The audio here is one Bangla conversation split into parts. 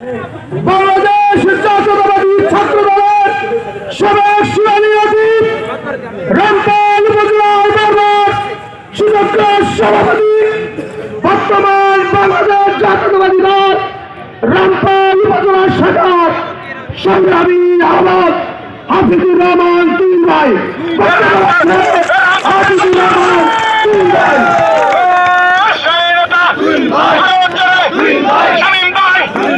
বাংলাদেশ জাতীয়তাবাদী ছাত্র দলের সাবেক শিরানি অতীত রামপাল উপজেলার সুযোগ্য সভাপতি বর্তমান বাংলাদেশ জাতীয়তাবাদী দল রামপাল উপজেলা শাখার সংগ্রামী আহমদ হাফিজুর রহমান তিন ভাই। হাফিজুর রহমান তিন ভাই। শামীম ভাই।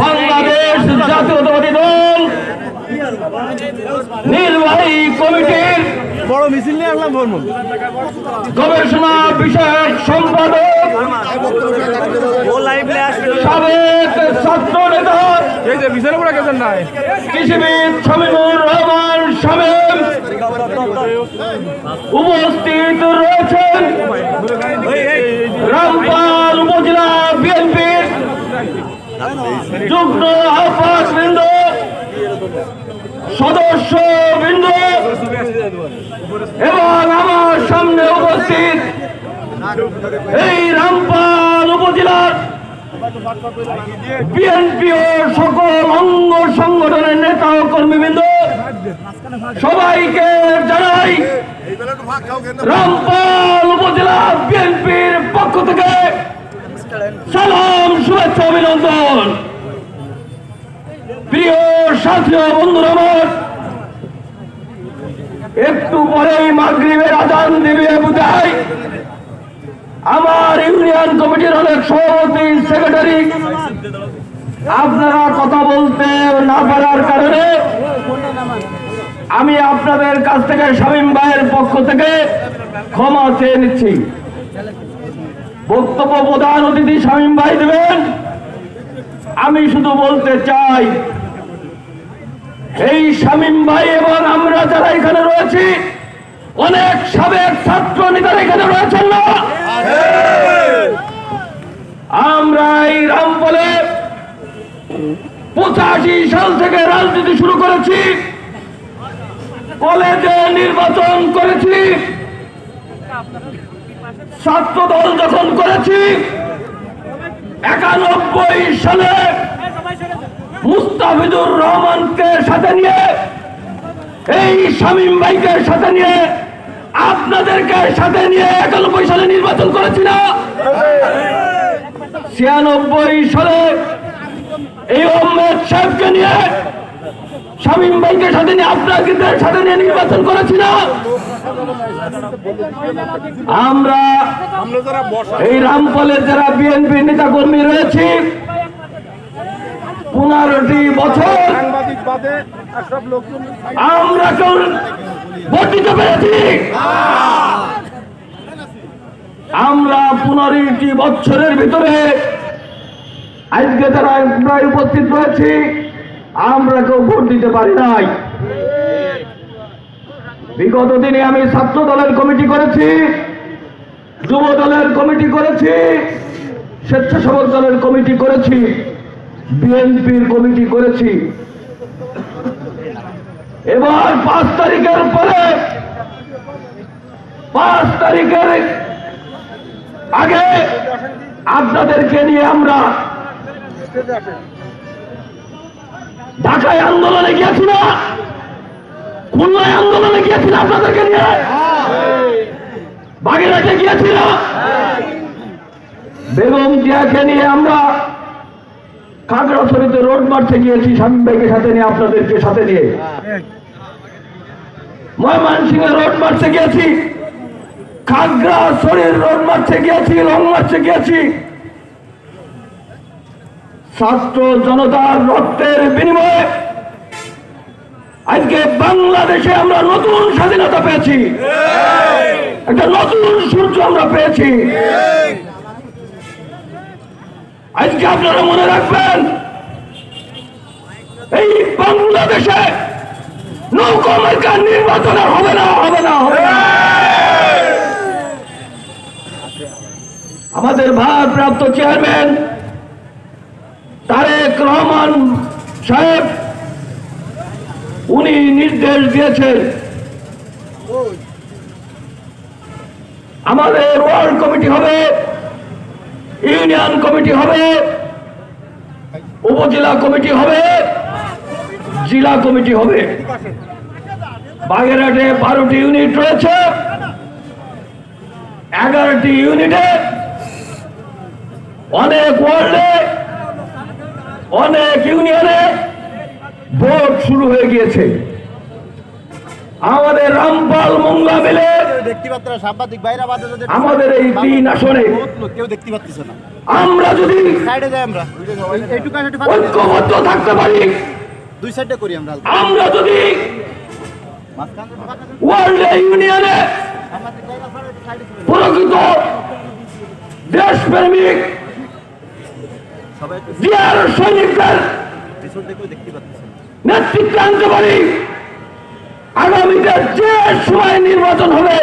বাংলাদেশ জাতীয়তাবাদী দল নির্বাহী কমিটির বড় মিছিল নিয়ে আসলাম বলব গবেষণা বিষয়ক সম্পাদক সাবেক ছাত্র নেতা কৃষিবিদ শামীমুর রহমান শামীম উপস্থিত রয়েছেন রামপাল উপজেলা বিএনপির যুগ্ম আহ্বায়ক বৃন্দ, সদস্য বৃন্দ এবং আমার সামনে উপস্থিত এই রামপাল উপজেলার বিএনপি ও সকল অঙ্গ সংগঠনের নেতা ও কর্মীবৃন্দ, সবাইকে জানাই রামপাল উপজেলা বিএনপির পক্ষ থেকে সালাম, শুভেচ্ছা, অভিনন্দন। আমার। একটু পরেই মাগরিবের আজান দিবে বুঝাই আমার ইউনিয়ন কমিটির অনেক সভাপতি, সেক্রেটারি, আপনারা কথা বলতে না পারার কারণে আমি আপনাদের কাছ থেকে শামীম ভাইয়ের পক্ষ থেকে ক্ষমা চেয়ে নিচ্ছি। বক্তব্য প্রধান অতিথি শামীম ভাই দেবেন। আমি শুধু বলতে চাই এই শামীম ভাই এবং আমরা যারা এখানে রয়েছি, অনেক সাবেক ছাত্র নেতারা এখানে রয়েছেন না? আমরা এই রামপলে পঁচাশি সাল থেকে রাজনীতি শুরু করেছি, কলেজে নির্বাচন করেছি ছাত্র দল যখন করেছি, একানব্বই সালে মুস্তাফিজুর রহমানকে সাথে নিয়ে, এই শামীম ভাইকে সাথে নিয়ে, আপনাদেরকে সাথে নিয়ে একানব্বই সালে নির্বাচন করেছি না। ছিয়ানব্বই সালে এই আহমেদ সাহেবকে নিয়ে, শামীম ভাইকে সাথে নিয়ে, আপনাদের সাথে নিয়ে নির্বাচন করেছি না। আমরা এই রামপালের যারা বিএনপি নেতা কর্মী রয়েছে পনেরোটি বছর আমরা কেউ ভোট দিতে পেরেছি। আমরা পনেরোটি বছরের ভিতরে আজকে যারা প্রায় উপস্থিত রয়েছি আমরা কেউ ভোট দিতে পারি নাই। বিগত দিনে আমি ছাত্র দলের কমিটি করেছি যুব দলের কমিটি করেছি স্বেচ্ছাসেবক দলের কমিটি করেছি। বিএনপির কমিটি করেছি। এবার পাঁচ তারিখের পরে, পাঁচ তারিখের আগে আপনাদেরকে নিয়ে আমরা ঢাকায় আন্দোলনে গিয়েছি না? খুলনায় আন্দোলনে গিয়েছি না আপনাদেরকে নিয়ে? বাগেরহাটে গিয়েছি না? বেগম জিয়াকে নিয়ে আমরা খাগড়াছড়িতে রোড মারতে গিয়েছি স্বামী ভাইকে সাথে নিয়ে আপনাদেরকে সাথে নিয়ে। ময়মনসিংহে রোড মারতে গিয়েছি। খাগড়াছড়ির রোড মারতে গিয়েছি লং মারতে গিয়েছি। ছাত্র জনতার রক্তের বিনিময়ে আজকে বাংলাদেশে আমরা নতুন স্বাধীনতা পেয়েছি। একটা নতুন সূর্য আমরা পেয়েছি। আজকে আপনারা মনে রাখবেন, এই বাংলাদেশে নৌকা মার্কার নির্বাচনে হবে না হবে না হবে না। আমাদের ভারপ্রাপ্ত চেয়ারম্যান তারেক রহমান সাহেব, উনি নির্দেশ দিয়েছেন, আমাদের ওয়ার্ল্ড কমিটি হবে ইউনিয়ন কমিটি হবে, উপজেলা কমিটি হবে, জেলা কমিটি হবে। বাগেরহাটে বারোটি ইউনিট রয়েছে, এগারোটি ইউনিটে অনেক ওয়ার্ল্ডে অনেক ইউনিয়নে ভোট শুরু হয়ে গিয়েছে। রামপাল মিলে যদি আমাদের এই তিন আসনে কেউ দেখতে পাচ্ছে না। আমরা যদি সাইডে যাই আমরা। ঐক্যবদ্ধ থাকতে পারি। দুই সাইডে করি আমরা। আমরা যদি ওয়ার্ল্ড ইউনিয়নে। প্রকৃত দেশপ্রেমিক জিয়ার সৈনিকদের নেতৃত্বে আনতে পারি। আগামীতে যে সময় নির্বাচন হবে,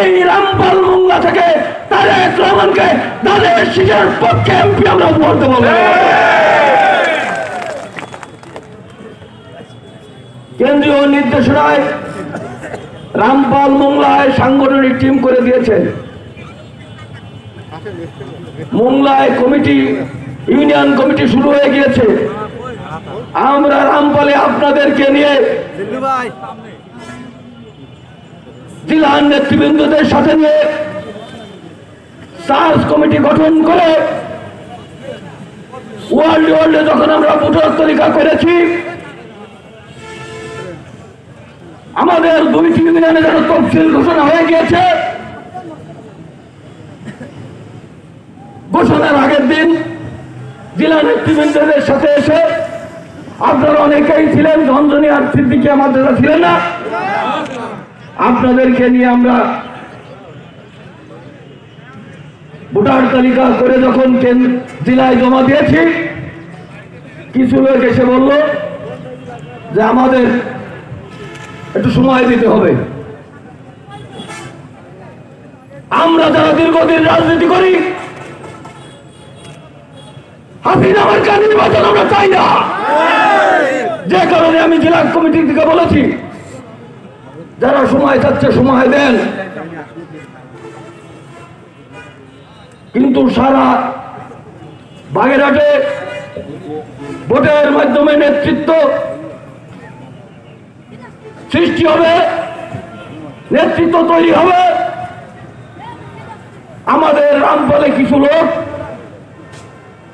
এই রামপাল মোংলা থেকে তারেক রহমানকে তাদের শীষের পক্ষে এমপি আমরা বলতে বলব কেন্দ্রীয় নির্দেশনায় রামপাল মোংলায় সাংগঠনিক টিম করে দিয়েছেন মোংলায় কমিটি, ইউনিয়ন কমিটি শুরু হয়ে গিয়েছে। আমরা রামপালে আপনাদেরকে নিয়ে জেলার নেতৃবৃন্দদের সাথে নিয়ে সার্চ কমিটি গঠন করে ওয়ার্ল্ড ওয়ার্ল্ডে যখন আমরা ভোটার তালিকা করেছি আমাদের দুইটি ইউনিয়নে যেন তফসিল ঘোষণা হয়ে গিয়েছে। ঘোষণার আগের দিন জেলা নেতৃবৃন্দদের সাথে এসে আপনারা অনেকেই ছিলেন, ধনজনী আর সিদ্দিকি আমাদের ছিলেন না। আপনাদেরকে নিয়ে আমরা ভোটার তালিকা করে যখন জেলায় জমা দিয়েছি, কিছু লোক এসে বলল যে আমাদের একটু সময় দিতে হবে। আমরা যারা দীর্ঘদিন রাজনীতি করি, হাসিনা মার্কা নির্বাচন আমরা চাই না। যে কারণে আমি জেলা কমিটির দিকে বলেছি, যারা সময় চাচ্ছে সময় দেন। কিন্তু সারা বাগেরহাটে ভোটের মাধ্যমে নেতৃত্ব সৃষ্টি হবে, নেতৃত্ব তৈরি হবে। আমাদের রামপালে কিছু লোক,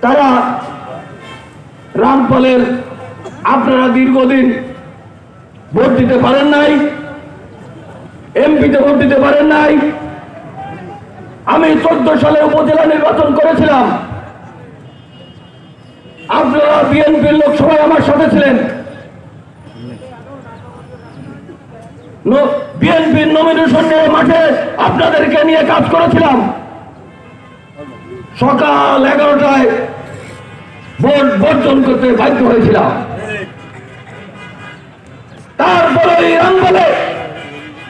তারা রামপালের আপনারা দীর্ঘদিন ভোট দিতে পারেন নাই, এমপিতে ভোট দিতে পারেন নাই। আমি চোদ্দ সালে উপজেলা নির্বাচন করেছিলাম। আপনারা বিএনপির লোক সবাই আমার সাথে ছিলেন। বিএনপির নমিনেশন নিয়ে মাঠে আপনাদেরকে নিয়ে কাজ করেছিলাম। সকাল এগারোটায় ভোট বর্জন করতে বাধ্য হয়েছিলাম। এই রামপালে